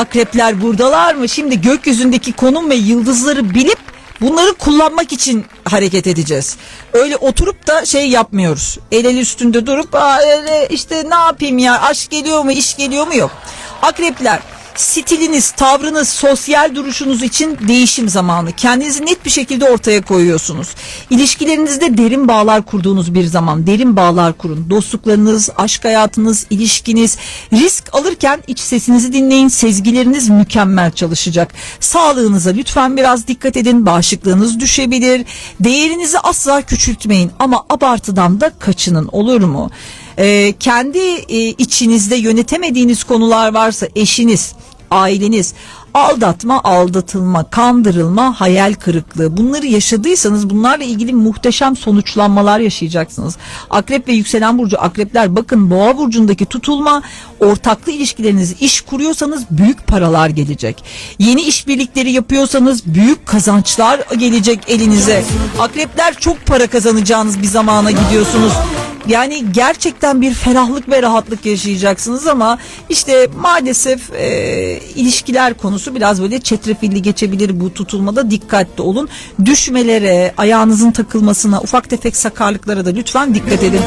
akrepler buradalar mı? Şimdi gökyüzündeki konum ve yıldızları bilip bunları kullanmak için hareket edeceğiz. Öyle oturup da şey yapmıyoruz. El el üstünde durup işte ne yapayım ya aşk geliyor mu iş geliyor mu yok. Akrepler stiliniz, tavrınız, sosyal duruşunuz için değişim zamanı. Kendinizi net bir şekilde ortaya koyuyorsunuz. İlişkilerinizde derin bağlar kurduğunuz bir zaman. Derin bağlar kurun. Dostluklarınız, aşk hayatınız, ilişkiniz. Risk alırken iç sesinizi dinleyin. Sezgileriniz mükemmel çalışacak. Sağlığınıza lütfen biraz dikkat edin. Bağışıklığınız düşebilir. Değerinizi asla küçültmeyin ama abartıdan da kaçının olur mu? Ee, kendi e, içinizde yönetemediğiniz konular varsa eşiniz, aileniz aldatma, aldatılma, kandırılma, hayal kırıklığı bunları yaşadıysanız bunlarla ilgili muhteşem sonuçlanmalar yaşayacaksınız. Akrep ve yükselen burcu akrepler bakın boğa burcundaki tutulma ortaklı ilişkilerinizi iş kuruyorsanız büyük paralar gelecek. Yeni işbirlikleri yapıyorsanız büyük kazançlar gelecek elinize. Akrepler çok para kazanacağınız bir zamana gidiyorsunuz. Yani gerçekten bir ferahlık ve rahatlık yaşayacaksınız ama işte maalesef e, ilişkiler konusu biraz böyle çetrefilli geçebilir bu tutulmada dikkatli olun. Düşmelere, ayağınızın takılmasına, ufak tefek sakarlıklara da lütfen dikkat edin.